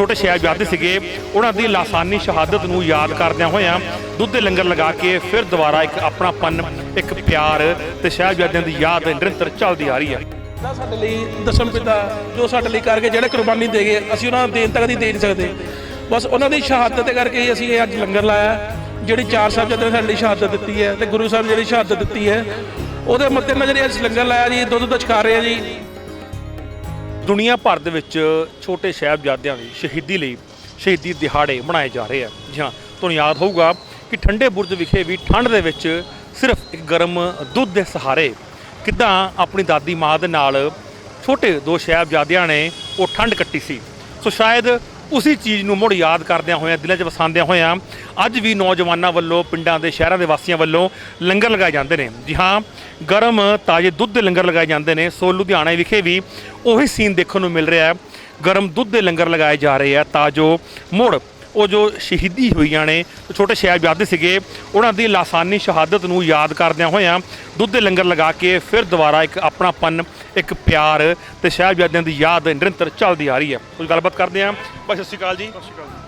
ਛੋਟੇ ਸਾਹਿਬਜ਼ਾਦੇ ਸੀਗੇ। ਉਹਨਾਂ ਦੀ ਲਾਸਾਨੀ ਸ਼ਹਾਦਤ ਨੂੰ ਯਾਦ ਕਰਦਿਆਂ ਹੋਇਆਂ ਦੁੱਧ ਦੇ ਲੰਗਰ ਲਗਾ ਕੇ ਫਿਰ ਦੁਬਾਰਾ ਇੱਕ ਆਪਣਾਪਨ ਇੱਕ ਪਿਆਰ ਤੇ ਸਾਹਿਬਜ਼ਾਦਿਆਂ ਦੀ ਯਾਦ ਨਿਰੰਤਰ ਚੱਲਦੀ ਆ ਰਹੀ ਹੈ। ਦਾ ਸਾਡੇ ਲਈ ਦਸਮ ਪਿਤਾ, ਜੋ ਸਾਡੇ ਲਈ ਕਰਕੇ ਜਿਹੜੇ ਕੁਰਬਾਨੀ ਦੇ ਗਏ, ਅਸੀਂ ਉਹਨਾਂ ਨੂੰ ਦੇਣ ਤੱਕ ਦੀ ਦੇ ਨਹੀਂ ਸਕਦੇ। ਬਸ ਉਹਨਾਂ ਦੀ ਸ਼ਹਾਦਤ ਦੇ ਕਰਕੇ ਅਸੀਂ ਇਹ ਅੱਜ ਲੰਗਰ ਲਾਇਆ ਜਿਹੜੀ ਚਾਰ ਸਾਹਿਬਜ਼ਾਦਿਆਂ ਨੇ ਸਾਡੇ ਲਈ ਸ਼ਹਾਦਤ ਦਿੱਤੀ ਹੈ ਤੇ ਗੁਰੂ ਸਾਹਿਬ ਨੇ ਜਿਹੜੀ ਸ਼ਹਾਦਤ ਦਿੱਤੀ ਹੈ, ਉਹਦੇ ਮੱਦੇ ਨਜ਼ਰ ਹੀ ਅਸੀਂ ਲੰਗਰ ਲਾਇਆ ਜੀ, ਦੁੱਧ ਦੁੱਧ ਛਕਾ ਰਹੇ ਹਾਂ ਜੀ। ਦੁਨੀਆ ਭਰ ਦੇ ਵਿੱਚ ਛੋਟੇ ਸਾਹਿਬਜ਼ਾਦਿਆਂ ਦੀ ਸ਼ਹੀਦੀ ਲਈ ਸ਼ਹੀਦੀ ਦਿਹਾੜੇ ਮਨਾਏ ਜਾ ਰਹੇ ਆ। ਜੀ ਹਾਂ, ਤੁਹਾਨੂੰ ਯਾਦ ਹੋਊਗਾ ਕਿ ਠੰਡੇ ਬੁਰਜ ਵਿਖੇ ਵੀ ਠੰਡ ਦੇ ਵਿੱਚ ਸਿਰਫ ਇੱਕ ਗਰਮ ਦੁੱਧ ਦੇ ਸਹਾਰੇ ਕਿੱਦਾਂ ਆਪਣੀ ਦਾਦੀ ਮਾਂ ਦੇ ਨਾਲ ਛੋਟੇ ਦੋ ਸਾਹਿਬਜ਼ਾਦਿਆਂ ਨੇ ਉਹ ਠੰਡ ਕੱਟੀ ਸੀ। ਸੋ ਸ਼ਾਇਦ ਉਸੇ ਚੀਜ਼ ਨੂੰ ਮੁੜ ਯਾਦ ਕਰਦਿਆਂ ਹੋਇਆਂ, ਦਿਲਾਂ 'ਚ ਵਸਾਉਂਦਿਆਂ ਹੋਇਆਂ, ਅੱਜ ਵੀ ਨੌਜਵਾਨਾਂ ਵੱਲੋਂ, ਪਿੰਡਾਂ ਦੇ ਸ਼ਹਿਰਾਂ ਦੇ ਵਾਸੀਆਂ ਵੱਲੋਂ ਲੰਗਰ ਲਗਾਏ ਜਾਂਦੇ ਨੇ। ਜੀ ਹਾਂ, ਗਰਮ, ਤਾਜ਼ੇ ਦੁੱਧ ਦੇ ਲੰਗਰ ਲਗਾਏ ਜਾਂਦੇ ਨੇ। ਸੋ ਲੁਧਿਆਣਾ ਵਿਖੇ ਵੀ ਉਹੀ ਸੀਨ ਦੇਖਣ ਨੂੰ ਮਿਲ ਰਿਹਾ ਹੈ। ਗਰਮ ਦੁੱਧ ਦੇ ਲੰਗਰ ਲਗਾਏ ਜਾ ਰਹੇ ਆ ਤਾਂ ਜੋ ਮੁੜ। ਉਹ ਜੋ ਸ਼ਹੀਦੀ ਹੋਈਆਂ ਨੇ ਛੋਟੇ ਸਾਹਿਬਜ਼ਾਦੇ ਸੀਗੇ ਉਹਨਾਂ ਦੀ ਲਾਸਾਨੀ ਸ਼ਹਾਦਤ ਨੂੰ ਯਾਦ ਕਰਦਿਆਂ ਹੋਇਆਂ ਦੁੱਧ ਦੇ ਲੰਗਰ ਲਗਾ ਕੇ ਫਿਰ ਦੁਬਾਰਾ ਇੱਕ ਆਪਣਾਪਨ ਇੱਕ ਪਿਆਰ ਤੇ ਸਾਹਿਬਜ਼ਾਦਿਆਂ ਦੀ ਯਾਦ ਨਿਰੰਤਰ ਚੱਲਦੀ ਆ ਰਹੀ ਹੈ। ਕੁਝ ਗੱਲਬਾਤ ਕਰਦੇ ਹਾਂ। ਭਾਈ ਸਤਿ ਸ਼੍ਰੀ ਅਕਾਲ ਜੀ।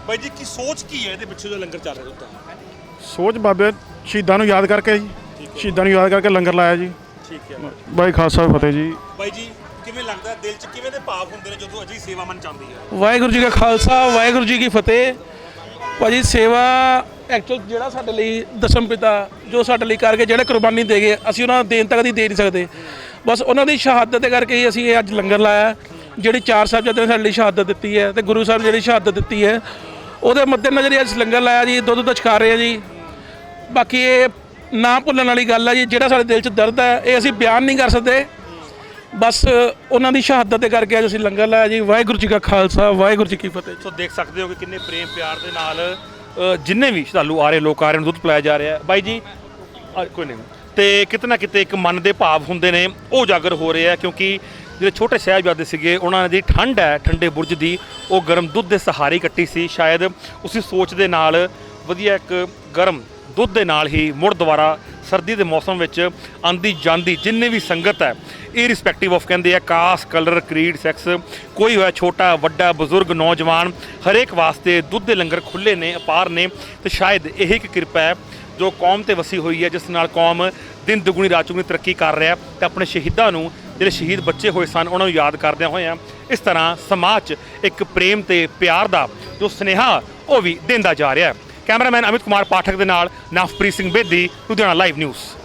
ਭਾਈ ਜੀ ਕੀ ਸੋਚ ਕੀ ਹੈ ਇਹਦੇ ਪਿੱਛੇ ਜੋ ਲੰਗਰ ਚੱਲ ਰਿਹਾ ਸੋਚ ਬਾਬੇ ਸ਼ਹੀਦਾਂ ਨੂੰ ਯਾਦ ਕਰਕੇ ਜੀ। ਸ਼ਹੀਦਾਂ ਨੂੰ ਯਾਦ ਕਰਕੇ ਲੰਗਰ ਲਾਇਆ ਜੀ। ਠੀਕ ਹੈ। ਬਾਈ ਖਾਲਸਾ ਫਤਿਹ ਜੀ। ਬਾਈ ਜੀ ਕਿਵੇਂ ਲੱਗਦਾ? ਦਿਲ 'ਚ ਕਿਵੇਂ ਦੇ ਭਾਵ ਹੁੰਦੇ ਨੇ ਜਦੋਂ ਅਜਿਹੀ ਸੇਵਾ ਮਨ ਚਾਹੁੰਦੀ ਹੈ? ਵਾਹਿਗੁਰੂ ਜੀ ਕਾ ਖਾਲਸਾ ਵਾਹਿਗੁਰੂ ਜੀ ਕੀ ਫਤਿਹ। ਭਾਜੀ ਸੇਵਾ ਐਕਚੁਅਲ ਜਿਹੜਾ ਸਾਡੇ ਲਈ ਦਸਮ ਪਿਤਾ, ਜੋ ਸਾਡੇ ਲਈ ਕਰਕੇ ਜਿਹੜੇ ਕੁਰਬਾਨੀ ਦੇ ਗਏ, ਅਸੀਂ ਉਹਨਾਂ ਨੂੰ ਦੇਣ ਤੱਕ ਦੀ ਦੇ ਨਹੀਂ ਸਕਦੇ। ਬਸ ਉਹਨਾਂ ਦੀ ਸ਼ਹਾਦਤ ਦੇ ਕਰਕੇ ਹੀ ਅਸੀਂ ਇਹ ਅੱਜ ਲੰਗਰ ਲਾਇਆ। ਜਿਹੜੀ ਚਾਰ ਸਾਹਿਬਜ਼ਾਦਿਆਂ ਨੇ ਸਾਡੇ ਲਈ ਸ਼ਹਾਦਤ ਦਿੱਤੀ ਹੈ ਤੇ ਗੁਰੂ ਸਾਹਿਬ ਨੇ ਜਿਹੜੀ ਸ਼ਹਾਦਤ ਦਿੱਤੀ ਹੈ, ਉਹਦੇ ਮੱਦੇਨਜ਼ਰ ਅੱਜ ਲੰਗਰ ਲਾਇਆ ਜੀ, ਦੁੱਧ ਦੁੱਧ ਛਕਾ ਰਹੇ ਹਾਂ ਜੀ। ਬਾਕੀ ਇਹ ਨਾ ਭੁੱਲਣ ਵਾਲੀ ਗੱਲ ਹੈ ਜੀ, ਜਿਹੜਾ ਸਾਡੇ ਦਿਲ 'ਚ ਦਰਦ ਹੈ, ਇਹ ਅਸੀਂ ਬਿਆਨ ਨਹੀਂ ਕਰ ਸਕਦੇ। ਬਸ ਉਹਨਾਂ ਦੀ ਸ਼ਹਾਦਤ ਦੇ ਕਰਕੇ ਅੱਜ ਅਸੀਂ ਲੰਗਰ ਲਾਇਆ ਜੀ। ਵਾਹਿਗੁਰੂ ਜੀ ਕਾ ਖਾਲਸਾ ਵਾਹਿਗੁਰੂ ਜੀ ਕੀ ਫਤਿਹ ਸੋ ਦੇਖ ਸਕਦੇ ਹੋ ਕਿ ਕਿੰਨੇ ਪ੍ਰੇਮ ਪਿਆਰ ਦੇ ਨਾਲ ਅ, ਜਿੰਨੇ ਵੀ ਸ਼ਰਧਾਲੂ ਆ ਰਹੇ ਲੋਕ ਆ ਰਹੇ ਨੇ ਦੁੱਧ ਪਿਲਾਇਆ ਜਾ ਰਿਹਾ। ਹੈ ਬਾਈ ਜੀ ਆ, ਕੋਈ ਨਹੀਂ। ਤੇ ਕਿਤੇ ਨਾ ਕਿਤੇ ਇੱਕ ਮਨ ਦੇ ਭਾਵ ਹੁੰਦੇ ਨੇ ਉਹ ਉਜਾਗਰ ਹੋ ਰਹੇ ਆ ਕਿਉਂਕਿ ਜਿਹੜੇ ਛੋਟੇ ਸਾਹਿਬਜ਼ਾਦੇ ਸੀਗੇ ਉਹਨਾਂ ਦੀ ਠੰਡ ਹੈ ਠੰਡੇ ਬੁਰਜ ਦੀ। ਉਹ ਗਰਮ ਦੁੱਧ ਦੇ ਸਹਾਰੇ ਕੱਟੀ ਸੀ। ਸ਼ਾਇਦ ਉਸੇ ਸੋਚ ਦੇ ਨਾਲ ਵਧੀਆ ਇੱਕ ਗਰਮ ਦੁੱਧ ਦੇ ਨਾਲ ਹੀ ਮੁੜ ਦੁਬਾਰਾ ਸਰਦੀ ਦੇ ਮੌਸਮ ਵਿੱਚ ਆਂਦੀ ਜਾਂਦੀ ਜਿੰਨੇ ਵੀ ਸੰਗਤ ਹੈ, ਇਹ ਰਿਸਪੈਕਟਿਵ ਆਫ ਕਹਿੰਦੇ ਆ, ਕਾਸ ਕਲਰ ਕਰੀਡ ਸੈਕਸ ਕੋਈ ਹੋਇਆ ਛੋਟਾ, ਵੱਡਾ, ਬਜ਼ੁਰਗ, ਨੌਜਵਾਨ, ਹਰੇਕ ਵਾਸਤੇ ਦੁੱਧ ਦੇ ਲੰਗਰ ਖੁੱਲੇ ਨੇ, ਅਪਾਰ ਨੇ ਤੇ ਸ਼ਾਇਦ ਇਹ ਇੱਕ ਕਿਰਪਾ ਹੈ ਜੋ ਕੌਮ ਤੇ ਵਸੀ ਹੋਈ ਹੈ, ਜਿਸ ਨਾਲ ਕੌਮ ਦਿਨ ਦੁਗਣੀ, ਰਾਤ ਚੁਗਣੀ ਤਰੱਕੀ ਕਰ ਰਿਹਾ ਤੇ ਆਪਣੇ ਸ਼ਹੀਦਾਂ ਨੂੰ ਜਿਹੜੇ ਸ਼ਹੀਦ ਬੱਚੇ ਹੋਏ ਸਨ, ਉਹਨਾਂ ਨੂੰ ਯਾਦ ਕਰਦਿਆਂ ਹੋਇਆਂ ਇਸ ਤਰ੍ਹਾਂ ਸਮਾਜ 'ਚ ਇੱਕ ਪ੍ਰੇਮ ਤੇ ਪਿਆਰ ਦਾ ਜੋ ਸਨੇਹਾ ਉਹ ਵੀ ਦਿੰਦਾ ਜਾ ਰਿਹਾ ਹੈ। ਕੈਮਰਾਮੈਨ ਅਮਿਤ ਕੁਮਾਰ ਪਾਠਕ ਦੇ ਨਾਲ ਨਵਪ੍ਰੀਤ ਸਿੰਘ ਬੇਦੀ ਲੁਧਿਆਣਾ ਲਾਈਵ ਨਿਊਜ਼